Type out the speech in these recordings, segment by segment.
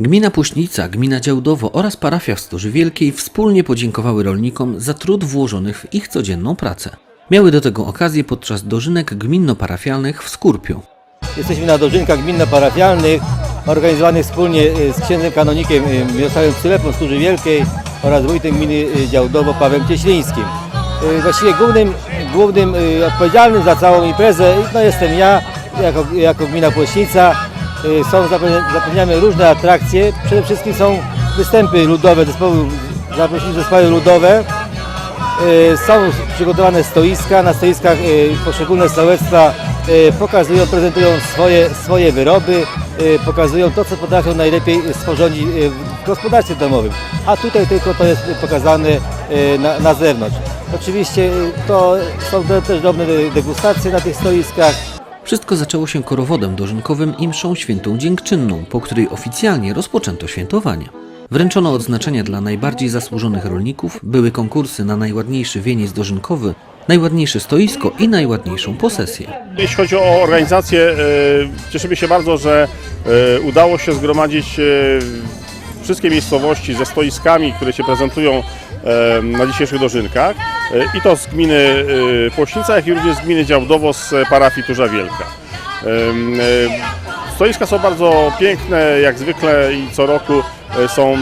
Gmina Puśnica, gmina Działdowo oraz parafia w Stoży Wielkiej wspólnie podziękowały rolnikom za trud włożony w ich codzienną pracę. Miały do tego okazję podczas dożynek gminno-parafialnych w Skurpiu. Jesteśmy na dożynkach gminno-parafialnych organizowanych wspólnie y, z księdzem kanonikiem y, Mirosławem Cylepą z Turzy Wielkiej oraz wójtem gminy y, Działdowo Pawłem Cieślińskim. Właściwie głównym, głównym odpowiedzialnym za całą imprezę no, jestem ja, jako, jako gmina Płośnica. Y, Są zapewniane różne atrakcje, przede wszystkim są występy ludowe, zespoły, zaprosiliśmy zespoły ludowe. E, Są przygotowane stoiska. Na stoiskach e, poszczególne sołectwa e, pokazują, prezentują swoje, swoje wyroby, pokazują to, co potrafią najlepiej sporządzić w gospodarstwie domowym. A tutaj tylko to jest pokazane na, na zewnątrz. Oczywiście to są te- też drobne de- degustacje na tych stoiskach. Wszystko zaczęło się korowodem dożynkowym i mszą świętą dziękczynną, po której oficjalnie rozpoczęto świętowanie. Wręczono odznaczenia dla najbardziej zasłużonych rolników, były konkursy na najładniejszy wieniec dożynkowy, najładniejsze stoisko i najładniejszą posesję. Jeśli chodzi o organizację, e, cieszymy się bardzo, że e, udało się zgromadzić e, wszystkie miejscowości ze stoiskami, które się prezentują na dzisiejszych dożynkach i to z gminy e, Płośnica, jak i również z gminy Działdowo z parafii Turza Wielka. Em, e, Stoiska są bardzo piękne, jak zwykle i co roku są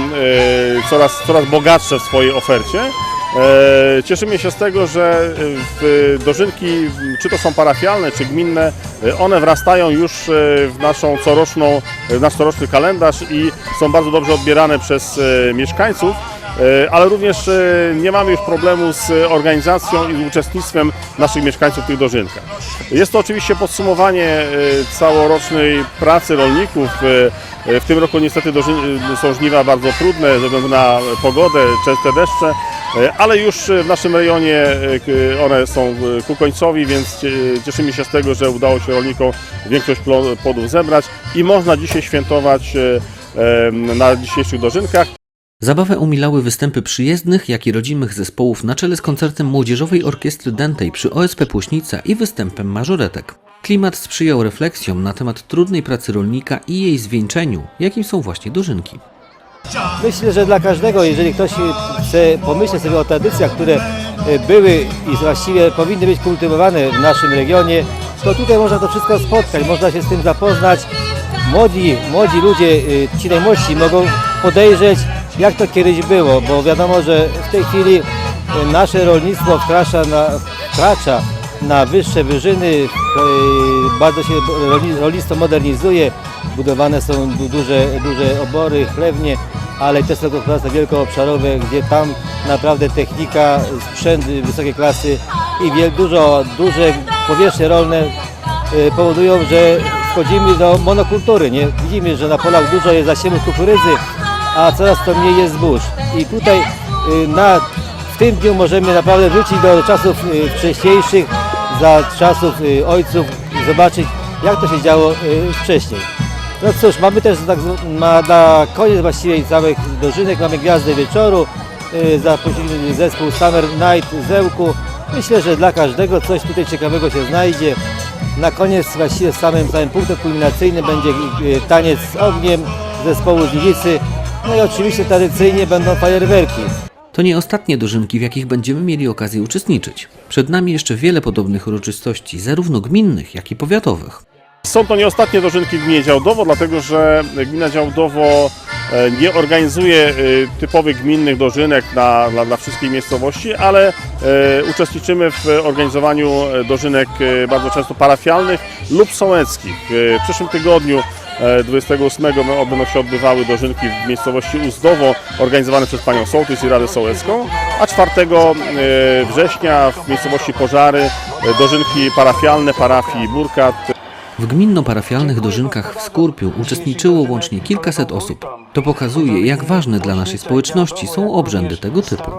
coraz, coraz bogatsze w swojej ofercie. Cieszymy się z tego, że dożynki, czy to są parafialne, czy gminne, one wrastają już w naszą coroczną, w nasz coroczny kalendarz i są bardzo dobrze odbierane przez mieszkańców. E, ale również e, nie mamy już problemu z organizacją i uczestnictwem naszych mieszkańców w tych dożynkach. Jest to oczywiście podsumowanie e, całorocznej pracy rolników. W tym roku niestety są żniwa bardzo trudne ze względu na pogodę, częste deszcze, ale już w naszym rejonie one są ku końcowi, więc cie- cieszymy się z tego, że udało się rolnikom większość płodów zebrać i można dzisiaj świętować na dzisiejszych dożynkach. Zabawę umilały występy przyjezdnych, jak i rodzimych zespołów na czele z koncertem Młodzieżowej Orkiestry Dentej przy OSP Płuśnica i występem mażoretek. Klimat sprzyjał refleksjom na temat trudnej pracy rolnika i jej zwieńczeniu, jakim są właśnie dożynki. Myślę, że dla każdego, jeżeli ktoś chce pomyśleć sobie o tradycjach, które e, były i właściwie powinny być kultywowane w naszym regionie, to tutaj można to wszystko spotkać, można się z tym zapoznać. Młodzi, młodzi ludzie, e, ci najmłodsi mogą podejrzeć, jak to kiedyś było, bo wiadomo, że w tej chwili e, nasze rolnictwo wkracza na, wkracza na wyższe wyżyny, e, bardzo się rolni- rolnictwo modernizuje, budowane są du- duże, duże obory, chlewnie, ale też są gospodarstwa wielkoobszarowe, gdzie tam naprawdę technika, sprzęt wysokiej klasy i dużo, duże powierzchnie rolne e, powodują, że wchodzimy do monokultury. Nie? Widzimy, że na polach dużo jest zasiewów kukurydzy, a coraz to mniej jest zbóż. I tutaj y, na, w tym dniu możemy naprawdę wrócić do czasów y, wcześniejszych, za czasów y, ojców zobaczyć, jak to się działo wcześniej. No cóż, mamy też na, koniec właściwie całych dożynek mamy Gwiazdę Wieczoru, zaprosiliśmy zespół Summer Night Zełku. Myślę, że dla każdego coś tutaj ciekawego się znajdzie. Na koniec właściwie samym, samym punktem kulminacyjnym będzie taniec z ogniem zespołu z. No i oczywiście tradycyjnie będą fajerwerki. To nie ostatnie dożynki, w jakich będziemy mieli okazję uczestniczyć. Przed nami jeszcze wiele podobnych uroczystości, zarówno gminnych, jak i powiatowych. Są to nie ostatnie dożynki w gminie Działdowo, dlatego że gmina Działdowo e, nie organizuje e, typowych gminnych dożynek na, dla, dla wszystkich miejscowości, ale e, uczestniczymy w organizowaniu dożynek bardzo często parafialnych lub sołeckich. W przyszłym tygodniu 28 będą się odbywały dożynki w miejscowości Uzdowo, organizowane przez panią sołtys i Radę Sołecką, a 4 e, września w miejscowości Pożary e, dożynki parafialne parafii Burkat. W gminno-parafialnych dożynkach w Skurpiu uczestniczyło łącznie kilkaset osób. To pokazuje, jak ważne dla naszej społeczności są obrzędy tego typu.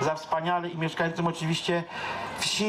Za wspaniale i mieszkańcom oczywiście wsi.